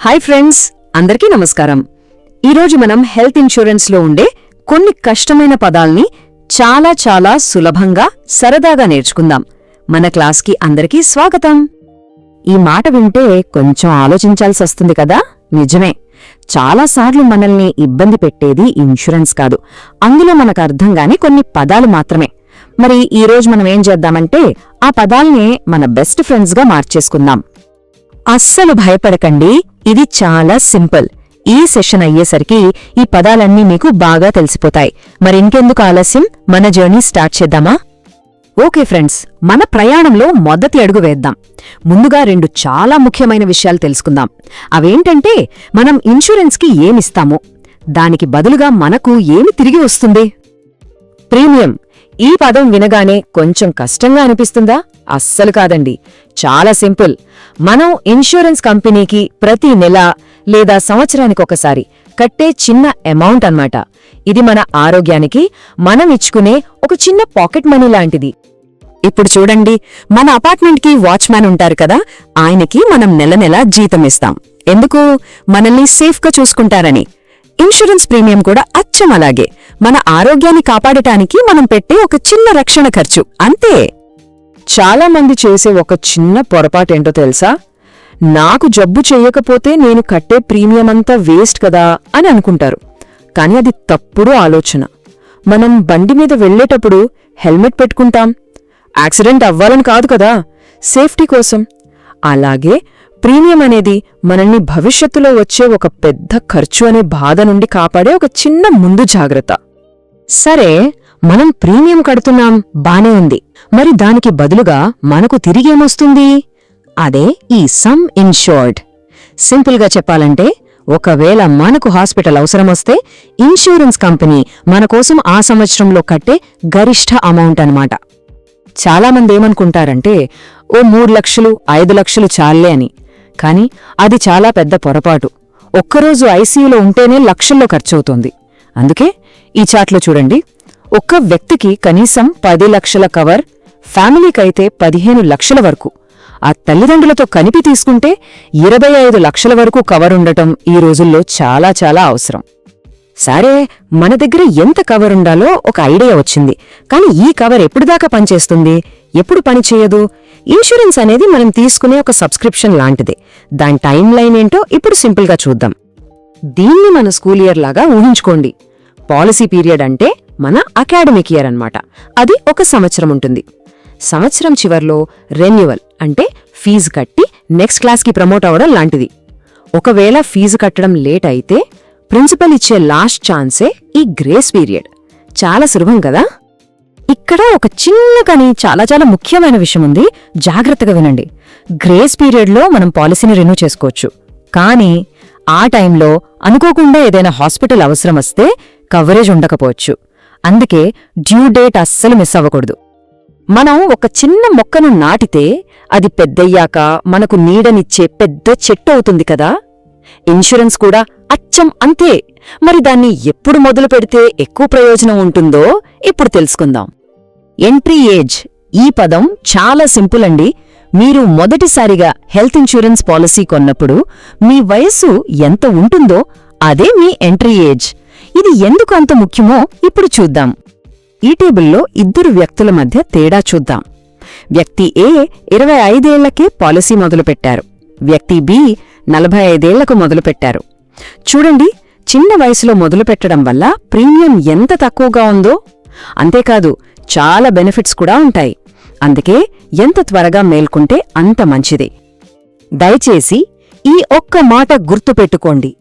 Hi friends అందరికీ నమస్కారం. ఈరోజు మనం హెల్త్ ఇన్సూరెన్స్లో ఉండే కొన్ని కష్టమైన పదాల్ని చాలా చాలా సులభంగా సరదాగా నేర్చుకుందాం. మన క్లాస్కి అందరికీ స్వాగతం. ఈ మాట వింటే కొంచెం ఆలోచించాల్సి వస్తుంది కదా? నిజమే. చాలాసార్లు మనల్ని ఇబ్బంది పెట్టేది ఇన్సూరెన్స్ కాదు. అందులో మనకు అర్థం గాని కొన్ని పదాలు మాత్రమే. మరి ఈరోజు మనం ఏం చేద్దామంటే ఆ పదాల్ని మన బెస్ట్ ఫ్రెండ్స్గా మార్చేసుకుందాం. అస్సలు భయపడకండి. ఇది చాలా సింపుల్. ఈ సెషన్ అయ్యేసరికి ఈ పదాలన్నీ మీకు బాగా తెలిసిపోతాయి. మరి ఇంకెందుకు ఆలస్యం? మన జర్నీ స్టార్ట్ చేద్దామా? ఓకే ఫ్రెండ్స్ మన ప్రయాణంలో మొదటి అడుగు వేద్దాం. ముందుగా రెండు చాలా ముఖ్యమైన విషయాలు తెలుసుకుందాం. అవేంటంటే మనం ఇన్సూరెన్స్కి ఏమిస్తామో దానికి బదులుగా మనకు ఏమి తిరిగి వస్తుంది? ప్రీమియం. ఈ పదం వినగానే కొంచెం కష్టంగా అనిపిస్తుందా? అస్సలు కాదండి. చాలా సింపుల్. మనం ఇన్సూరెన్స్ కంపెనీకి ప్రతి నెల లేదా సంవత్సరానికొకసారి కట్టే చిన్న అమౌంట్ అన్నమాట. ఇది మన ఆరోగ్యానికి మనం ఇచ్చుకునే ఒక చిన్న పాకెట్ మనీ లాంటిది. ఇప్పుడు చూడండి మన అపార్ట్మెంట్కి వాచ్మ్యాన్ ఉంటారు కదా ఆయనకి మనం నెల నెల జీతం ఇస్తాం. ఎందుకు? మనల్ని సేఫ్గా చూసుకుంటారని. ఇన్సూరెన్స్ ప్రీమియం కూడా అచ్చం అలాగే. మన ఆరోగ్యాన్ని కాపాడటానికి మనం పెట్టే ఒక చిన్న రక్షణ ఖర్చు. అంతే. చాలా మంది చేసే ఒక చిన్న పొరపాటేంటో తెలుసా? నాకు జబ్బు చెయ్యకపోతే నేను కట్టే ప్రీమియం అంతా వేస్ట్ కదా అని అనుకుంటారు. కానీ అది తప్పుడు ఆలోచన. మనం బండి మీద వెళ్ళేటప్పుడు హెల్మెట్ పెట్టుకుంటాం. యాక్సిడెంట్ అవ్వాలని కాదు కదా. సేఫ్టీ కోసం. అలాగే ప్రీమియం అనేది మనల్ని భవిష్యత్తులో వచ్చే ఒక పెద్ద ఖర్చు అనే బాధ నుండి కాపాడే ఒక చిన్న ముందు జాగ్రత్త. సరే మనం ప్రీమియం కడుతున్నాం బానే ఉంది. మరి దానికి బదులుగా మనకు తిరిగేమొస్తుంది? అదే ఈ సమ్ ఇన్షోర్డ్. సింపుల్గా చెప్పాలంటే ఒకవేళ మనకు హాస్పిటల్ అవసరమొస్తే ఇన్సూరెన్స్ కంపెనీ మన కోసం ఆ సంవత్సరంలో కట్టే గరిష్ట అమౌంట్ అన్నమాట. చాలామంది ఏమనుకుంటారంటే ఓ మూడు లక్షలు ఐదు లక్షలు చాలే అని. కాని అది చాలా పెద్ద పొరపాటు. ఒక్కరోజు ఐసీయూలో ఉంటేనే లక్షల్లో ఖర్చవుతోంది. అందుకే ఈ చాట్లో చూడండి. ఒక్క వ్యక్తికి కనీసం పది లక్షల కవర్ ఫ్యామిలీకైతే పదిహేను లక్షల వరకు. ఆ తల్లిదండ్రులతో కనిపి తీసుకుంటే ఇరవై ఐదు లక్షల వరకు కవర్ ఉండటం ఈ రోజుల్లో చాలా చాలా అవసరం. సరే మన దగ్గర ఎంత కవర్ ఉండాలో ఒక ఐడియా వచ్చింది. కానీ ఈ కవర్ ఎప్పుడుదాకా పనిచేస్తుంది? ఎప్పుడు పనిచేయదు ఇన్సూరెన్స్ అనేది మనం తీసుకునే ఒక సబ్స్క్రిప్షన్ లాంటిదే. దాని టైం లైన్ ఏంటో ఇప్పుడు సింపుల్గా చూద్దాం. దీన్ని మన స్కూల్ ఇయర్ లాగా ఊహించుకోండి. పాలసీ పీరియడ్ అంటే మన అకాడమిక్ ఇయర్ అన్నమాట. అది ఒక సంవత్సరం ఉంటుంది. సంవత్సరం చివర్లో రెన్యువల్ అంటే ఫీజు కట్టి నెక్స్ట్ క్లాస్కి ప్రమోట్ అవ్వడం లాంటిది. ఒకవేళ ఫీజు కట్టడం లేట్ అయితే ప్రిన్సిపల్ ఇచ్చే లాస్ట్ ఛాన్సే ఈ గ్రేస్ పీరియడ్ చాలా సులభం కదా? ఇక్కడ ఒక చిన్న కానీ చాలా చాలా ముఖ్యమైన విషయం ఉంది. జాగ్రత్తగా వినండి. గ్రేస్ పీరియడ్లో మనం పాలసీని రెన్యూ చేసుకోవచ్చు. కానీ ఆ టైంలో అనుకోకుండా ఏదైనా హాస్పిటల్ అవసరం వస్తే కవరేజ్ ఉండకపోవచ్చు. అందుకే డ్యూ డేట్ అస్సలు మిస్ అవ్వకూడదు. మనం ఒక చిన్న మొక్కను నాటితే అది పెద్దయ్యాక మనకు నీడనిచ్చే పెద్ద చెట్టు అవుతుంది కదా? ఇన్సూరెన్స్ కూడా అచ్చం అంతే. మరి దాన్ని ఎప్పుడు మొదలు పెడితే ఎక్కువ ప్రయోజనం ఉంటుందో ఇప్పుడు తెలుసుకుందాం. ఎంట్రీ ఏజ్ ఈ పదం చాలా సింపుల్ అండి. మీరు మొదటిసారిగా హెల్త్ ఇన్సూరెన్స్ పాలసీ కొన్నప్పుడు మీ వయస్సు ఎంత ఉంటుందో అదే మీ ఎంట్రీ ఏజ్ ఇది ఎందుకు అంత ముఖ్యమో ఇప్పుడు చూద్దాం. ఈ టేబుల్లో ఇద్దరు వ్యక్తుల మధ్య తేడా చూద్దాం. వ్యక్తి ఏ ఇరవై ఐదేళ్ళకే పాలసీ మొదలుపెట్టారు. వ్యక్తి బి నలభై ఐదేళ్ళకు మొదలుపెట్టారు. చూడండి చిన్న వయసులో మొదలుపెట్టడం వల్ల ప్రీమియం ఎంత తక్కువగా ఉందో. అంతేకాదు చాలా బెనిఫిట్స్ కూడా ఉంటాయి. అందుకే ఎంత త్వరగా మేల్కొంటే అంత మంచిది. దయచేసి ఈ ఒక్క మాట గుర్తుపెట్టుకోండి.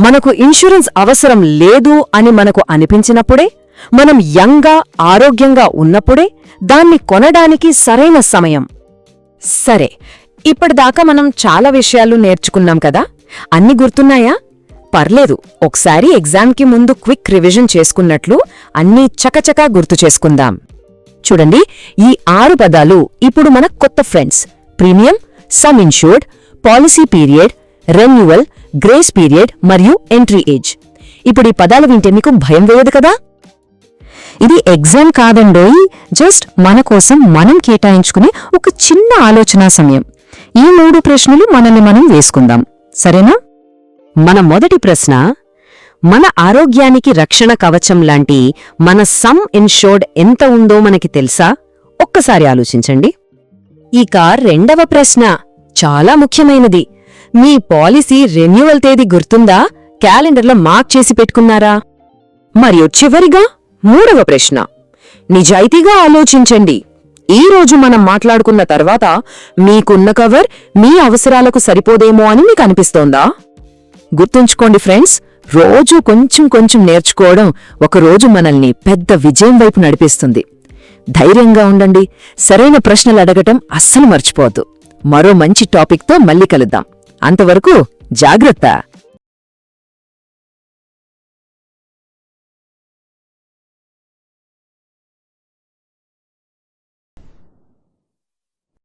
మనకు ఇన్సూరెన్స్ అవసరం లేదు అని మనకు అనిపించినప్పుడే మనం యంగా ఆరోగ్యంగా ఉన్నప్పుడే దాన్ని కొనడానికి సరైన సమయం. సరే ఇప్పటిదాకా మనం చాలా విషయాలు నేర్చుకున్నాం కదా? అన్ని గుర్తున్నాయా? పర్లేదు ఒకసారి ఎగ్జామ్కి ముందు క్విక్ రివిజన్ చేసుకున్నట్లు అన్నీ చకచకా గుర్తు చేసుకుందాం. చూడండి ఈ ఆరు పదాలు ఇప్పుడు మన కొత్త friends premium sum insured policy period renewal grace period మరియు ఎంట్రీ ఏజ్ ఇప్పుడు ఈ పదాలు వింటే మీకు భయం వేయదు కదా? ఇది ఎగ్జామ్ కాదండోయ్ జస్ట్ మన కోసం మనం కేటాయించుకునే ఒక చిన్న ఆలోచనా సమయం. ఈ మూడు ప్రశ్నలు మనల్ని మనం వేసుకుందాం. సరేనా? మన మొదటి ప్రశ్న మన ఆరోగ్యానికి రక్షణ కవచం లాంటి మన సమ్ ఇన్షోర్డ్ ఎంత ఉందో మనకి తెలుసా? ఒక్కసారి ఆలోచించండి. ఇక రెండవ ప్రశ్న చాలా ముఖ్యమైనది. మీ పాలసీ రెన్యువల్ తేదీ గుర్తుందా? క్యాలెండర్లో మార్క్ చేసి పెట్టుకున్నారా? మరియు చివరిగా మూడవ ప్రశ్న. నిజాయితీగా ఆలోచించండి. ఈ రోజు మనం మాట్లాడుకున్న తర్వాత మీకున్న కవర్ మీ అవసరాలకు సరిపోదేమో అని మీకు అనిపిస్తోందా? గుర్తుంచుకోండి ఫ్రెండ్స్ రోజూ కొంచెం కొంచెం నేర్చుకోవడం ఒకరోజు మనల్ని పెద్ద విజయం వైపు నడిపిస్తుంది. ధైర్యంగా ఉండండి. సరైన ప్రశ్నలు అడగటం అస్సలు మర్చిపోవద్దు. మరో మంచి టాపిక్తో మళ్ళీ కలుద్దాం. అంతవరకు జాగ్రత్త.